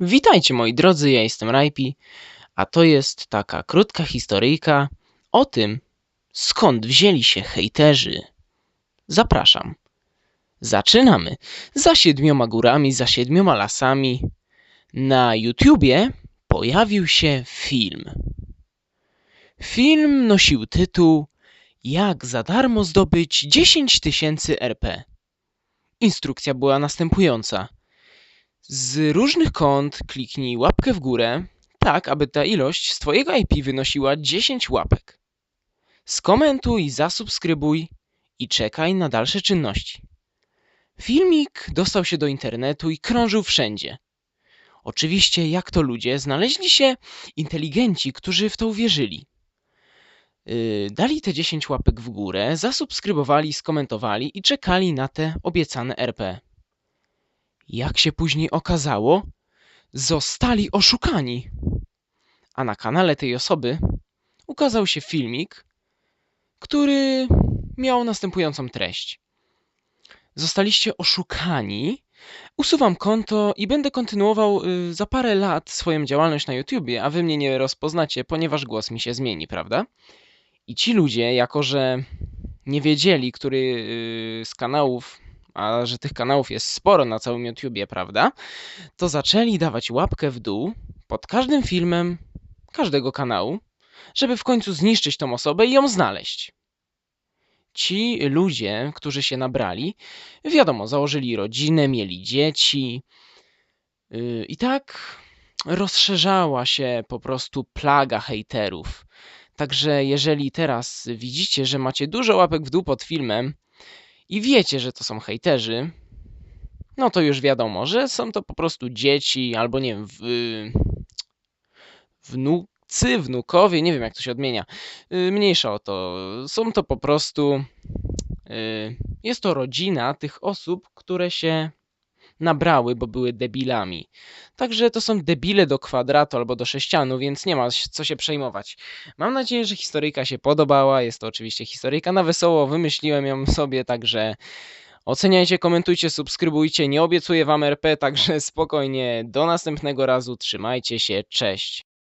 Witajcie moi drodzy, ja jestem Rajpi, a to jest taka krótka historyjka o tym, skąd wzięli się hejterzy. Zapraszam. Zaczynamy. Za siedmioma górami, za siedmioma lasami na YouTubie pojawił się film. Film nosił tytuł Jak za darmo zdobyć 10 tysięcy RP. Instrukcja była następująca. Z różnych kąt kliknij łapkę w górę, tak aby ta ilość z Twojego IP wynosiła 10 łapek. Skomentuj, zasubskrybuj i czekaj na dalsze czynności. Filmik dostał się do internetu i krążył wszędzie. Oczywiście, jak to ludzie, znaleźli się inteligenci, którzy w to uwierzyli. Yy, dali te 10 łapek w górę, zasubskrybowali, skomentowali i czekali na te obiecane RP. Jak się później okazało, zostali oszukani. A na kanale tej osoby ukazał się filmik, który miał następującą treść. Zostaliście oszukani. Usuwam konto i będę kontynuował y, za parę lat swoją działalność na YouTubie, a wy mnie nie rozpoznacie, ponieważ głos mi się zmieni, prawda? I ci ludzie, jako że nie wiedzieli, który y, z kanałów a że tych kanałów jest sporo na całym YouTubie, prawda? To zaczęli dawać łapkę w dół pod każdym filmem każdego kanału, żeby w końcu zniszczyć tą osobę i ją znaleźć. Ci ludzie, którzy się nabrali, wiadomo, założyli rodzinę, mieli dzieci. Yy, I tak rozszerzała się po prostu plaga hejterów. Także jeżeli teraz widzicie, że macie dużo łapek w dół pod filmem, i wiecie, że to są hejterzy, no to już wiadomo, że są to po prostu dzieci albo nie wiem, w, wnucy, wnukowie, nie wiem jak to się odmienia. Y, mniejsza o to. Są to po prostu. Y, jest to rodzina tych osób, które się nabrały, bo były debilami. Także to są debile do kwadratu albo do sześcianu, więc nie ma co się przejmować. Mam nadzieję, że historyjka się podobała. Jest to oczywiście historyjka na wesoło. Wymyśliłem ją sobie, także oceniajcie, komentujcie, subskrybujcie. Nie obiecuję wam RP, także spokojnie. Do następnego razu. Trzymajcie się. Cześć.